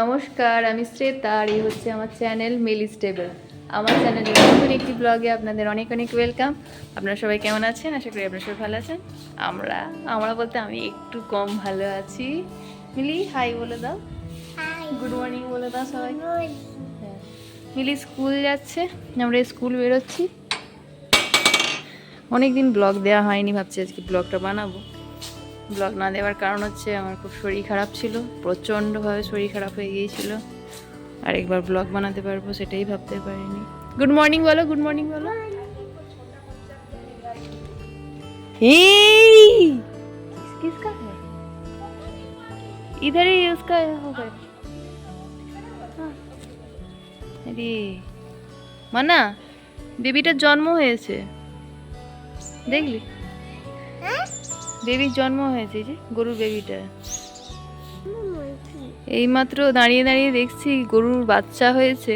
নমস্কার আমি শ্রেতা আর এই হচ্ছে আমার চ্যানেল মেলি স্টেবল আমার চ্যানেলের নতুন একটি ব্লগে আপনাদের অনেক অনেক ওয়েলকাম। আপনারা সবাই কেমন আছেন? আশা করি আপনারা সবাই ভালো আছেন। আমরা আমরা বলতে আমি একটু কম ভালো আছি। মিলি হাই বলে দাও। গুড মর্নিং বলে দাও সবাই হ্যাঁ। মিলি স্কুল যাচ্ছে আমরা স্কুল বেরোচ্ছি। অনেক দিন ব্লগ দেওয়া হয়নি ভাবছি আজকে ব্লগটা বানাবো। ব্লগ না দেওয়ার কারণ হচ্ছে আমার খুব শরীর খারাপ ছিল প্রচণ্ডভাবে শরীর খারাপ হয়ে গিয়েছিল আর একবার ব্লগ বানাতে পারবো সেটাই ভাবতে পারিনি গুড মর্নিং বলো গুড মর্নিং বলো এই किसका है इधर ही उसका होगा हाँ। আরে মানা বেবিটার জন্ম হয়েছে দেখলি বেবির জন্ম হয়েছে যে গরুর বেবিটা এইমাত্র দাঁড়িয়ে দাঁড়িয়ে দেখছি গরুর বাচ্চা হয়েছে।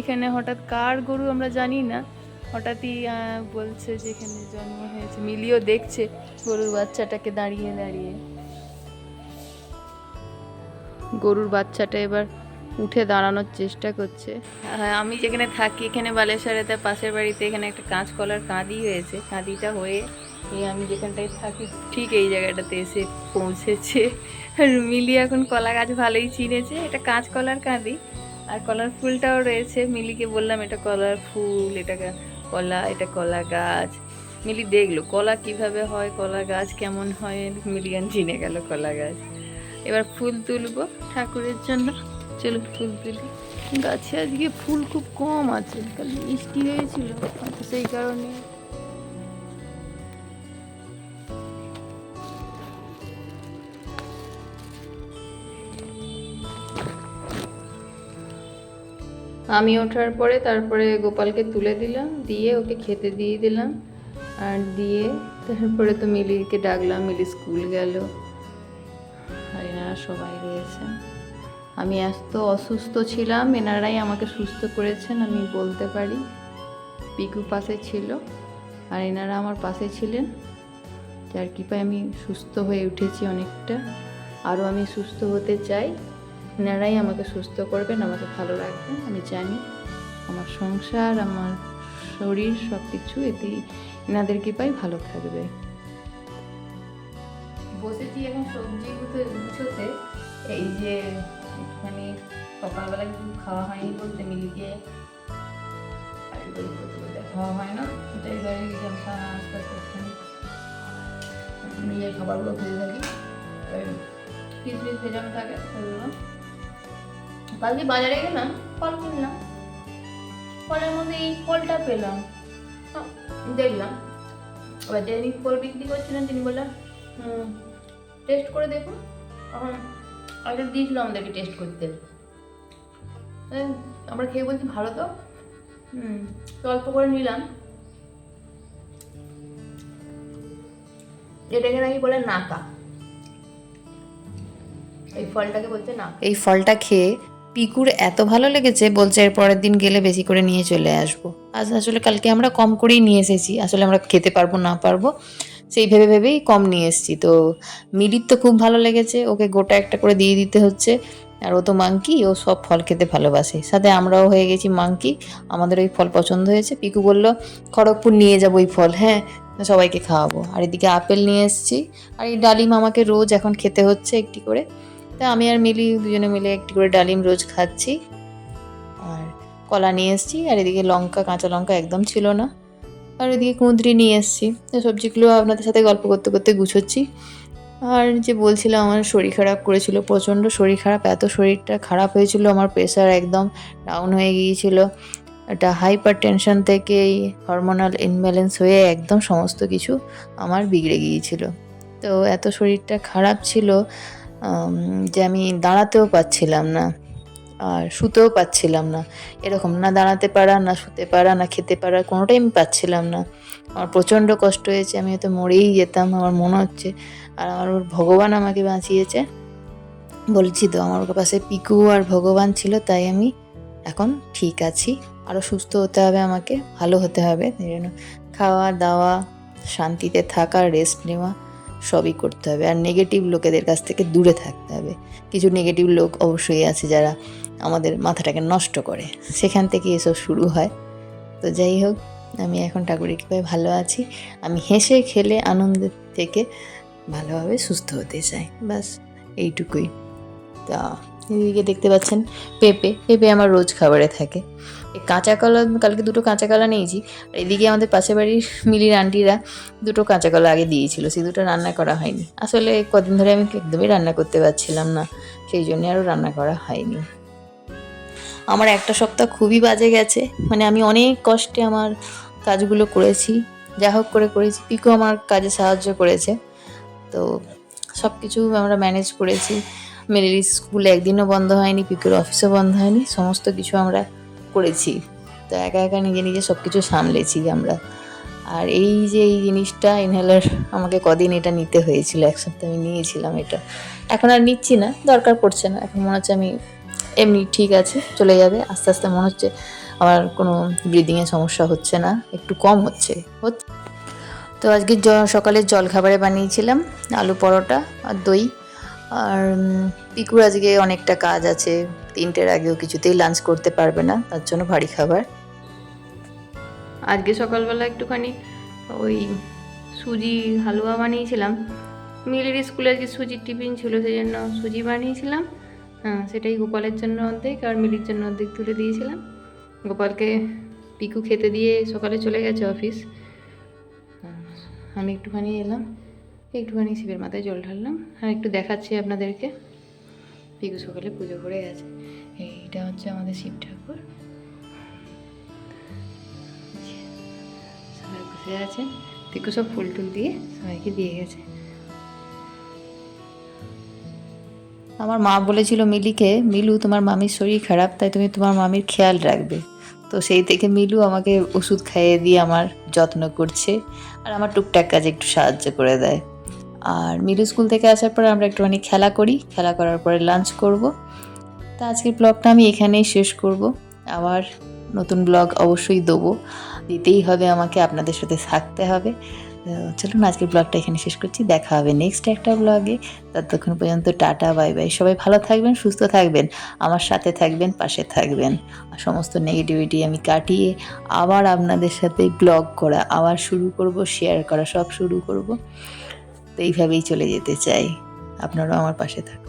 এখানে হঠাৎ কার গরু আমরা জানি না। হঠাৎই বলছে যে এখানে জন্ম হয়েছে। মিলিও দেখছে গরুর বাচ্চাটাকে দাঁড়িয়ে দাঁড়িয়ে। গরুর বাচ্চাটা এবার উঠে দাঁড়ানোর চেষ্টা করছে। হ্যাঁ আমি যেখানে থাকি এখানে বালেশ্বরে তার পাশের বাড়িতে এখানে একটা কাঁচকলার কাঁদি হয়েছে। কাঁদিটা হয়ে এই আমি যেখানটায় থাকি, ঠিক এই জায়গাটাতে এসে পৌঁছেছে। মিলি এখন কলা গাছ ভালোই চিনেছে, এটা কাঁচকলার কাঁদি, আর কলার ফুলটাও রয়েছে। মিলিকে বললাম, এটা কলার ফুল, এটা কলা এটা কলা গাছ। মিলি দেখল, কলা কীভাবে হয়, কলা গাছ কেমন হয়? মিলিয়ান চিনে গেল কলা গাছ। এবার ফুল তুলবো ঠাকুরের জন্য। চলো ফুল তুলি। গাছে আজকে ফুল খুব কম আছে কাল বৃষ্টি হয়েছিল, সেই কারণে আমি ওঠার পরে তারপরে গোপালকে তুলে দিলাম, দিয়ে ওকে খেতে দিয়ে দিলাম। আর দিয়ে তারপরে তো মিলিকে ডাকলাম, মিলি স্কুল গেল। আর এনারা সবাই রয়েছে। আমি এত অসুস্থ ছিলাম, এনারাই আমাকে সুস্থ করেছেন, আমি বলতে পারি। পিকু পাশে ছিল, আর এনারা আমার পাশে ছিলেন। যার কৃপায় আমি সুস্থ হয়ে উঠেছি অনেকটা। আরও আমি সুস্থ হতে চাই। এনারাই আমাকে সুস্থ করবেন, আমাকে ভালো রাখবেন। আমি জানি আমার সংসার, আমার শরীর সব কিছু এতেই এনাদের কৃপায় ভালো থাকবে। বসেছি এখন সবজি গুছোতে। এই যে একটুখানি সকালবেলা কিছু খাওয়া হয়নি বলতে মিলিকে খাওয়া হয় না। তাই বাড়ি গেলাম আস্তে আস্তে একটুখানি নিজের খাবারগুলো খেতে থাকি। কিসমিস ভেজানো থাকে সেগুলো কালকে বাজারে গেলাম, ফল কিনলাম। ফলের মধ্যে এই ফলটা পেলাম। দেখলাম। এবার যিনি ফল বিক্রি করছিলেন তিনি বললেন টেস্ট করে দেখুন। এখন একটা দিয়েছিল আমাদেরকে টেস্ট করতে। আমরা খেয়ে বলছি, ভালো তো? হুম অল্প করে নিলাম। এটাকে নাকি বলে নাকা। এই ফলটাকে বলতে না এই ফলটা খেয়ে পিকুর এত ভালো লেগেছে, বলছে এর পরের দিন গেলে বেশি করে নিয়ে চলে আসব। আজ আসলে কালকে আমরা কম করেই নিয়ে এসেছি, আসলে আমরা খেতে পারব না পারব, সেই ভেবে ভেবেই কম নিয়ে এসেছি। তো মিলির তো খুব ভালো লেগেছে, ওকে গোটা একটা করে দিয়ে দিতে হচ্ছে, আর ও তো মাংকি, ও সব ফল খেতে ভালোবাসে। সাথে আমরাও হয়ে গেছি মাংকি, আমাদের ওই ফল পছন্দ হয়েছে। পিকু বলল, খড়গপুর নিয়ে যাব ওই ফল হ্যাঁ সবাইকে খাওয়াবো। আর এদিকে আপেল নিয়ে এসেছি, আর এই ডালিম আমাকে রোজ এখন খেতে হচ্ছে একটি করে। তা আমি আর মিলি দুজনে মিলে একটি করে ডালিম রোজ খাচ্ছি। আর কলা নিয়ে এসেছি, আর এদিকে লঙ্কা, কাঁচা লঙ্কা একদম ছিল না। আর এদিকে কুঁদরি নিয়ে এসেছি, তো সবজিগুলো আপনাদের সাথে গল্প করতে করতে গুছোচ্ছি। আর যে বলছিলাম, আমার শরীর খারাপ করেছিল, প্রচণ্ড শরীর খারাপ, এত শরীরটা খারাপ হয়েছিল, আমার প্রেশার একদম ডাউন হয়ে গিয়েছিল। একটা হাইপার টেনশন থেকে হরমোনাল ইনব্যালেন্স হয়ে একদম সমস্ত কিছু আমার বিগড়ে গিয়েছিল। তো এত শরীরটা খারাপ ছিল যে আমি দাঁড়াতেও পাচ্ছিলাম না আর শুতেও পাচ্ছিলাম না। এরকম না দাঁড়াতে পারা, না শুতে পারা, না খেতে পারা, কোনোটাই আমি পাচ্ছিলাম না। আমার প্রচণ্ড কষ্ট হয়েছে, আমি হয়তো মরেই যেতাম, আমার মনে হচ্ছে। আর আমার ভগবান আমাকে বাঁচিয়েছে। বলছি তো, আমার পাশে পিকু আর ভগবান ছিল, তাই আমি এখন ঠিক আছি। আরও সুস্থ হতে হবে আমাকে, ভালো হতে হবে। খাওয়া দাওয়া শান্তিতে থাকা রেস্ট নেওয়া সবই করতে হবে। আর নেগেটিভ লোকেদের কাছ থেকে দূরে থাকতে হবে। কিছু নেগেটিভ লোক অবশ্যই আছে যারা আমাদের মাথাটাকে নষ্ট করে। সেখান থেকে এসব শুরু হয়। তো যাই হোক, আমি এখন ঠাকুরের কৃপায় ভালো আছি। আমি হেসে খেলে আনন্দের থেকে ভালোভাবে সুস্থ হতে চাই। বাস এইটুকুই। তা, এদিকে দেখতে পাচ্ছেন পেঁপে। পেঁপে আমার রোজ খাবারে থাকে। কাঁচা কলা কালকে দুটো কাঁচা কলা নিয়েছি। আর এদিকে আমাদের পাশের বাড়ির মিলির আন্টিরা দুটো কাঁচা কলা আগে দিয়েছিল সেই দুটো রান্না করা হয়নি। আসলে কদিন ধরে আমি একদমই রান্না করতে পারছিলাম না, সেই জন্য আরও রান্না করা হয়নি। আমার একটা সপ্তাহ খুবই বাজে গেছে মানে আমি অনেক কষ্টে আমার কাজগুলো করেছি, যা হোক করে করেছি, পিকু আমার কাজে সাহায্য করেছে। তো সব কিছু আমরা ম্যানেজ করেছি, মিলির স্কুল একদিনও বন্ধ হয়নি, পিকুর অফিসও বন্ধ হয়নি, সমস্ত কিছু আমরা করেছি। তো একা একা নিজে নিজে সব কিছু সামলেছি আমরা। আর এই যে এই জিনিসটা ইনহেলার আমাকে কদিন এটা নিতে হয়েছিল, এক সপ্তাহ আমি নিয়েছিলাম এটা। এখন আর নিচ্ছি না, দরকার পড়ছে না। এখন মনে হচ্ছে আমি এমনি ঠিক আছে, চলে যাবে। আস্তে আস্তে মনে হচ্ছে আমার কোনো ব্রিদিংয়ে সমস্যা হচ্ছে না, একটু কম হচ্ছে। হচ্ছে তো আজকে সকালে জল খাবারে বানিয়েছিলাম, আলু পরোটা আর দই। আর পিকুর আজকে অনেকটা কাজ আছে। তিনটের আগেও কিছুতেই লাঞ্চ করতে পারবে না, তার জন্য ভারী খাবার। আজকে সকালবেলা একটুখানি ওই সুজি হালুয়া বানিয়েছিলাম। মিলির স্কুলে আজকে সুজির টিফিন ছিল, সেই জন্য সুজি বানিয়েছিলাম। হ্যাঁ সেটাই গোপালের জন্য অর্ধেক আর মিলির জন্য অর্ধেক তুলে দিয়েছিলাম। গোপালকে পিকু খেতে দিয়ে সকালে চলে গেছে অফিস। আমি একটুখানি এলাম, একটুখানি শিবের মাথায় জল ঢাললাম। আর একটু দেখাচ্ছি আপনাদেরকে। পিকু সকালে পুজো করে গেছে। এইটা হচ্ছে আমাদের শিব ঠাকুর। সবাই বসে আছেন পিকু সব ফুল টুল দিয়ে সবাইকে দিয়ে গেছে। আমার মা বলেছিল, মিলিকে, মিলু, তোমার মামির শরীর খারাপ, তাই তুমি তোমার মামির খেয়াল রাখবে। তো সেই থেকে মিলু আমাকে ওষুধ খাইয়ে দিয়ে আমার যত্ন করছে আর আমার টুকটাক কাজে একটু সাহায্য করে দেয়। আর মিলু স্কুল থেকে আসার পরে আমরা একটুখানি খেলা করি। খেলা করার পরে লাঞ্চ করব। তা আজকের ব্লগটা আমি এখানেই শেষ করব। আবার নতুন ব্লগ অবশ্যই দেবো। দিতেই হবে আমাকে, আপনাদের সাথে থাকতে হবে। চলুন আজকের ব্লগটা এখানে শেষ করছি। দেখা হবে নেক্সট একটা ব্লগে ততক্ষণ পর্যন্ত টাটা বাই বাই সবাই ভালো থাকবেন, সুস্থ থাকবেন, আমার সাথে থাকবেন, পাশে থাকবেন। আর সমস্ত নেগেটিভিটি আমি কাটিয়ে আবার আপনাদের সাথে ব্লগ করা, আবার শুরু করব শেয়ার করা, সব শুরু করব। তো এইভাবেই চলে যেতে চাই। আপনারাও আমার পাশে থাকুন